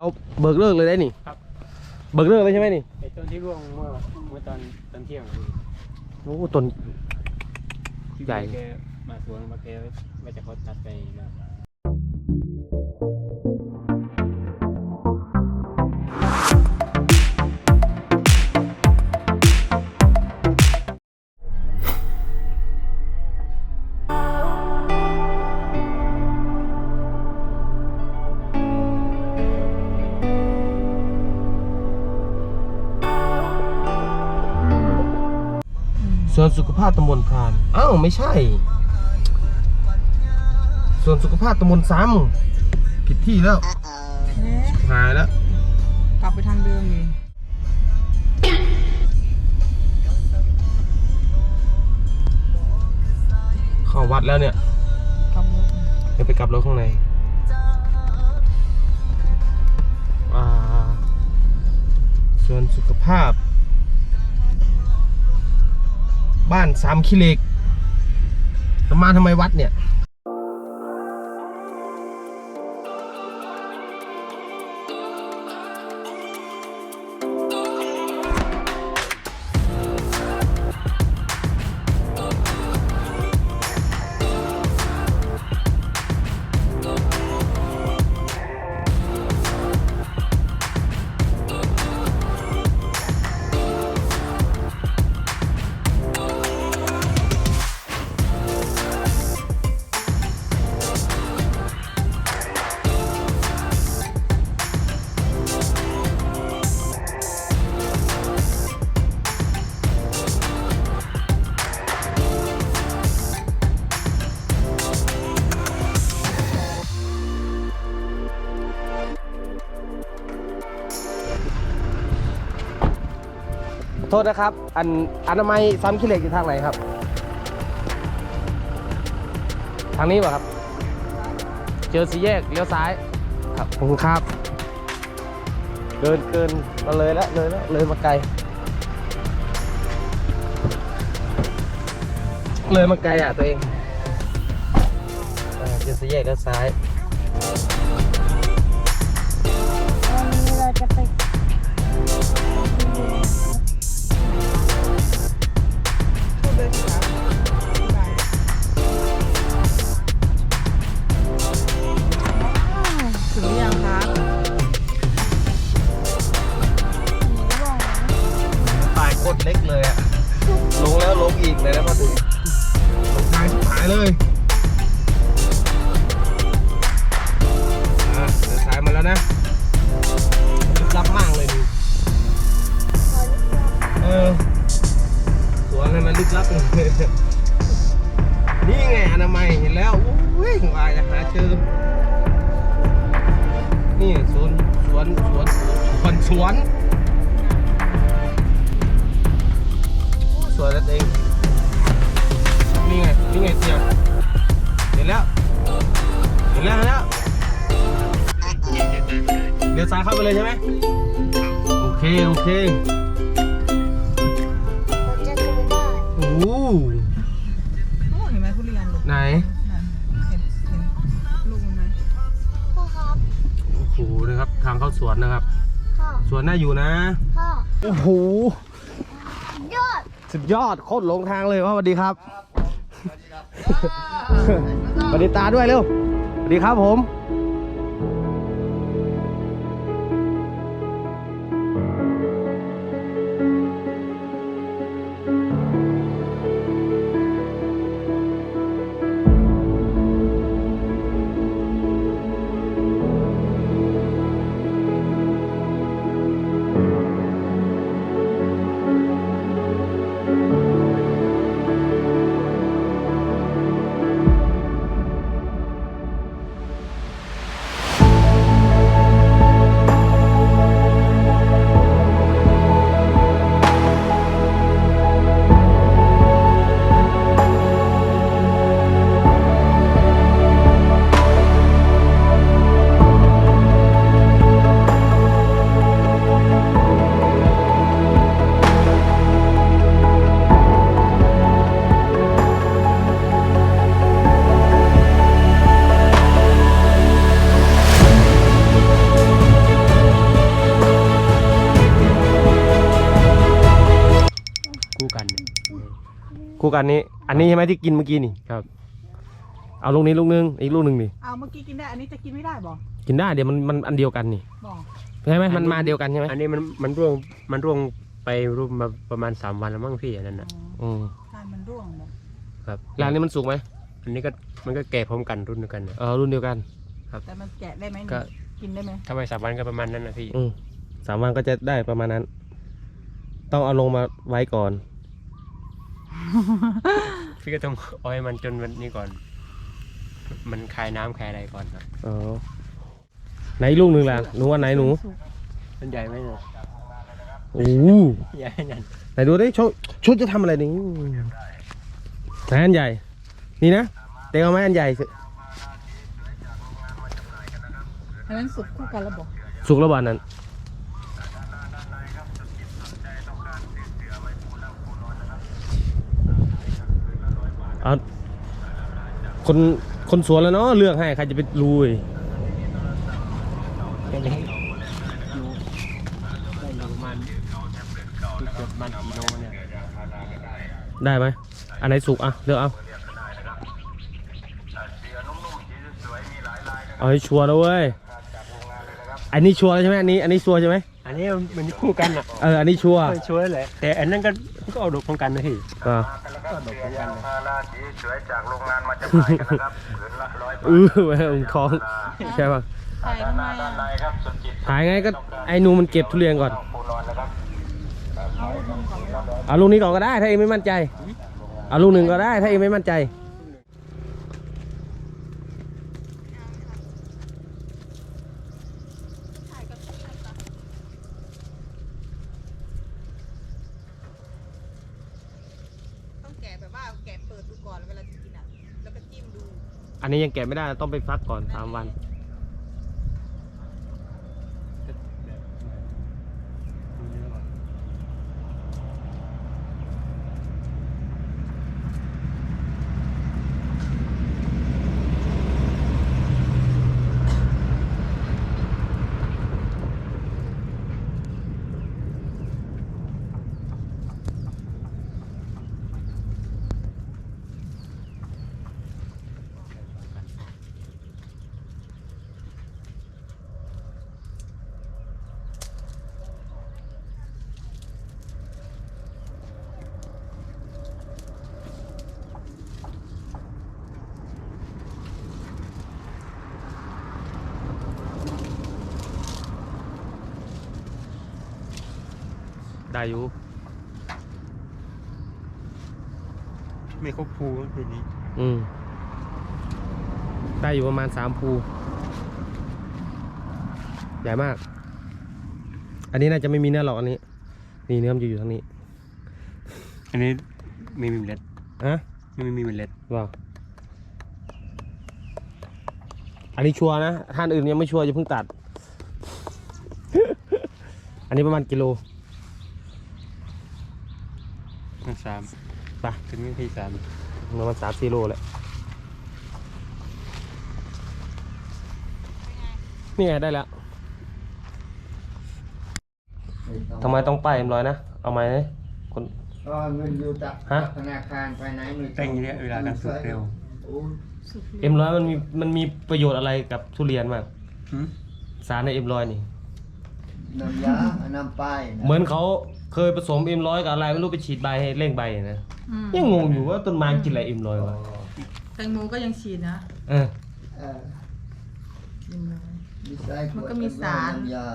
เอาเบิกเลิกเลยได้นี่ครับ เบิกเลิกเลยใช่ไหมนี่ไอ้ต้นที่ร่วงเมื่อเมื่อตอนตอนเที่ยงโอ้ต้นใหญ่ แกมาสวนมาแกว่าจะเขาตัดไปแล้ วส่วนสุขภาพตำบลพรานอ้าวไม่ใช่ ส่วนสุขภาพตำบลซ้ำผิดที่แล้วเอ๊ะหายแล้ว กลับไปทางเดิมเลยเข้าวัดแล้วเนี่ยกลับรถเดี๋ยวไปกลับรถข้างในอ่าส่วนสุขภาพ บ้านสามขี้เหล็กแล้วมาทำไมวัดเนี่ย โทษนะครับ อันอนามัยซ้ำขี้เหล็กอยู่ทางไหนครับ ทางนี้ป่ะครับ เจอสีแยกเลี้ยวซ้าย ครับขอบคุณครับเกินเกินมาเลยแล้วเลยแล้วเลยมาไกล เลยมาไกลอะตัวเองเจอสีแยกเลี้ยวซ้าย เลยนะพอถึงลงทางชิบหายเลยอะเดินสายมาแล้วนะลึกลับมากเลยดูเออสวนให้มันลึกลับเลยนี่ไงอนามัยเห็นแล้ววิ่งว่าจะหาเจอนี่สวนสวนสวนสวนสวนสวยแล้วเอง นี่ไง นี่ไงเตียงเห็นแล้ว เห็นแล้วเห็นแล้วเดี๋ยวซ้ายเข้าไปเลยใช่ไหมโอเค โอเคเราจะดูได้โอ้โหโอ้เห็นไหมทุเรียนลูกไหนนั่นเห็นเห็นลูกมันไหมพ่อครับโอ้โหนะครับ ทางเข้าสวนนะครับ พ่อสวนน่าอยู่นะ พ่อโอ้โห ยอด สุดยอดโคตรหลงทางเลยว่าสวัสดีครับ ส สวัสดีตาด้วยเร็วสวัสดีครับผม คู่กันนี้ อันนี้ใช่ไหมที่กินเมื่อกี้นี่ครับ เอาลูกนี้ลูกนึงอีกลูกหนึ่งนี่เอาเมื่อกี้กินได้ อันนี้จะกินไม่ได้บ่กินได้เดี๋ยวมันมันอันเดียวกันนี่บ่ใช่ไหมมันมาเดียวกันใช่ไหมอันนี้มันมันร่วงมันร่วงไปรูปมาประมาณสามวันแล้วมั้งพี่อันนั้นอ๋นะออืมทานมันร่วงบ่ครับร้านนี้มันสุกไหมอันนี้ก็มันก็แก่พร้อมกันรุ่นเดียวกันนะเออรุ่นเดียวกัน แต่มันแกะได้ไหมก็ กินได้ไหมถ้าไปสามวันก็ประมาณนั้นนะพี่อืมสามวันก็จะได้ประมาณนั้น ต้องเอาลงมาไว้ก่อน พี่ก็ต้องเอาให้มันจนวันนี้ก่อน มันคายน้ำคายอะไรก่อนนะอ๋อไหนลูกหนึ่งล่ะหนูว่าไหนหนูมันใหญ่ไหมเนี่ยโอ้โหใหญ่นั่นไหนดูดิชุดชุดจะทำอะไรนี่ไหนอันใหญ่ นี่นะเต็งเอาไหมอันใหญ่สิอันนั้นสุกคู่กันแล้วบ่สุกแล้วบานนั้น เอาคนคนสวนแล้วเนาะเลือกให้ใครจะไปรู้อีกแค่นี้อยู่ได้อยู่ประมาณเกือบมันกิโลเนี่ยได้ไหมอันไหนสุกอะเลือกเอาเอาให้ชัวร์แล้วเว้ยอันนี้ชัวร์แล้วใช่ไหมอันนี้อันนี้ชัวร์ใช่ไหม อันนี้มันคู่กันอะเอออันนี้ชัวร์ช่วยแหละแต่อันนั้นก็ก็เอาดอกพร้อมกันนะพี่อ่าก็เอาดอกพร้อมกันเลยพาราสีสวยจากโรงงานมาจำหน่ายกันนะครับผืนละร้อยบาทเออแม่งคล้องใช่ป่ะถ่ายทำไมด้านในอะครับสุดจิตถ่ายไงก็ไอ้หนูมันเก็บทุเรียนก่อนปูนอนนะครับเอาลูกนี้ก่อนก็ได้ถ้าเองไม่มั่นใจเอาลูกหนึ่งก็ได้ถ้าเองไม่มั่นใจ ต้อง แกะแบบว่าแกะเปิดดูก่อนเวลาจะกินอะ แล้วก็จิ้มดู อันนี้ยังแกะไม่ได้ต้องไปฟักก่อนสามวัน ได้อยู่ไม่ครบภูทีนี้อืมได้อยู่ประมาณสามภู ใหญ่มาก อันนี้น่าจะไม่มีเนื้อหรอกอันนี้ นี่เนื้อมันจะอยู่ทางนี้อันนี้ไม่มีเมล็ดฮะไม่มีเมล็ดว่าอันนี้ชัวร์นะท่านอื่นยังไม่ชัวร์จะเพิ่งตัด อันนี้ประมาณกิโล มัน สามไปถึงไม่พี่สามประมาณสามสี่โลแหละนี่ไงได้แล้วทำไมต้องป้ายเอ็มร้อยนะ เอาไหมคนก็เงินอยู่จากฮะธนาคารไปไหนไม่แต่งอย่างเนี้ยเวลาการสุกเร็วโอ้เอ็มร้อยมันมีมันมีประโยชน์อะไรกับทุเรียนมากหืมสารในเอ็มร้อยนี่น้ำยาน้ำป้ายะเหมือนเขา เคยผสมเอ็มร้อยกับอะไรไม่รู้ไปฉีดใบให้เร่งใบนะอืมยังงงอยู่ว่าต้นไม้กินอะไรเอ็มร้อยวะแตงโมก็ยังฉีดนะเออ เออกินเลยมีไส้ขวดมันก็มีสารน้ำยา